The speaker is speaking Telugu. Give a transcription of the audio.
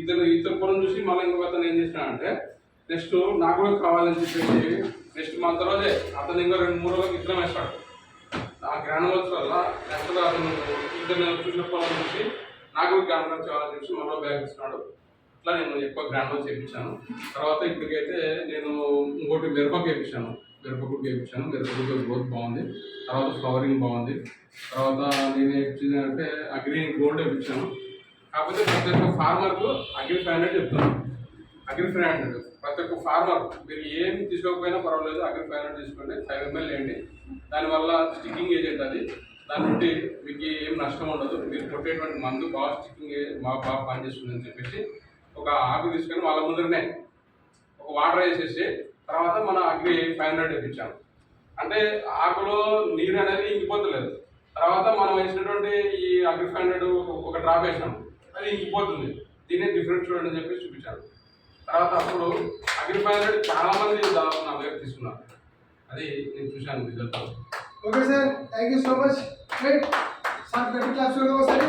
ఇతను ఇతను పొలం చూసి మళ్ళీ ఇంకొక అతను ఏం చేసినా అంటే నెక్స్ట్ నాకు కూడా కావాలని చెప్పేసి నెక్స్ట్ మంత్ రోజే అతను ఇంకా రెండు మూడు రోజులకు ఇద్దరం వేస్తాడు. ఆ గ్రానువల్స్ వల్ల నెక్స్ట్ అతను ఇద్దరు చూసిన పొలం చూసి నాకు కూడా గ్రానువల్స్ కావాలని చెప్పి మరో బ్యాగ్ ఇస్తున్నాడు ఇట్లా నేను ఎక్కువ గ్రానువల్స్ చేయించాను. తర్వాత ఇప్పటికైతే నేను ఇంకోటి మిరపకు వేయించాను మిరపకు వేయించాను మిరపకు గ్రోత్ బాగుంది. తర్వాత ఫ్లవరింగ్ బాగుంది. తర్వాత నేను ఏం అంటే గ్రీన్ గోల్డ్ వేయించాను. కాకపోతే ప్రతి ఒక్క ఫార్మర్కు అగ్రి ఫైవ్ హండ్రెడ్ చెప్తున్నాం అగ్రి ఫైవ్ హండ్రెడ్ ప్రతి ఒక్క ఫార్మర్ మీరు ఏం తీసుకోకపోయినా పర్వాలేదు అగ్రి ఫైవ్ హండ్రెడ్ తీసుకోండి. ఫైవ్ ఎంఎల్ వేయండి. దానివల్ల స్టిక్కింగ్ ఏజెంట్ అది. దాని నుండి మీకు ఏం నష్టం ఉండదు. మీరు కొట్టేటువంటి మందు బాగా స్టిక్కింగ్ బాగా బాగా పనిచేస్తుందని చెప్పేసి ఒక ఆకు తీసుకొని వాళ్ళ ముందరనే ఒక వాటర్ వేసేసి తర్వాత మన అగ్రి ఫైవ్ హండ్రెడ్ తెప్పించాము అంటే ఆకులో నీరు అనేది ఇంకిపోతలేదు. తర్వాత మనం వేసినటువంటి ఈ అగ్రి ఫైవ్ హండ్రెడ్ ఒక డ్రాప్ వేసాం. అది ఇంకిపోతుంది. దీనే డిఫరెంట్ చూడండి అని చెప్పి చూపించాను తర్వాత అప్పుడు అగ్రి ఫైవ్ చాలా మంది దాదాపు నా దగ్గర తీసుకున్నారు. అది నేను చూశాను result. Okay sir thank you so much sir గట్టి క్లాప్స్ ఒకసారి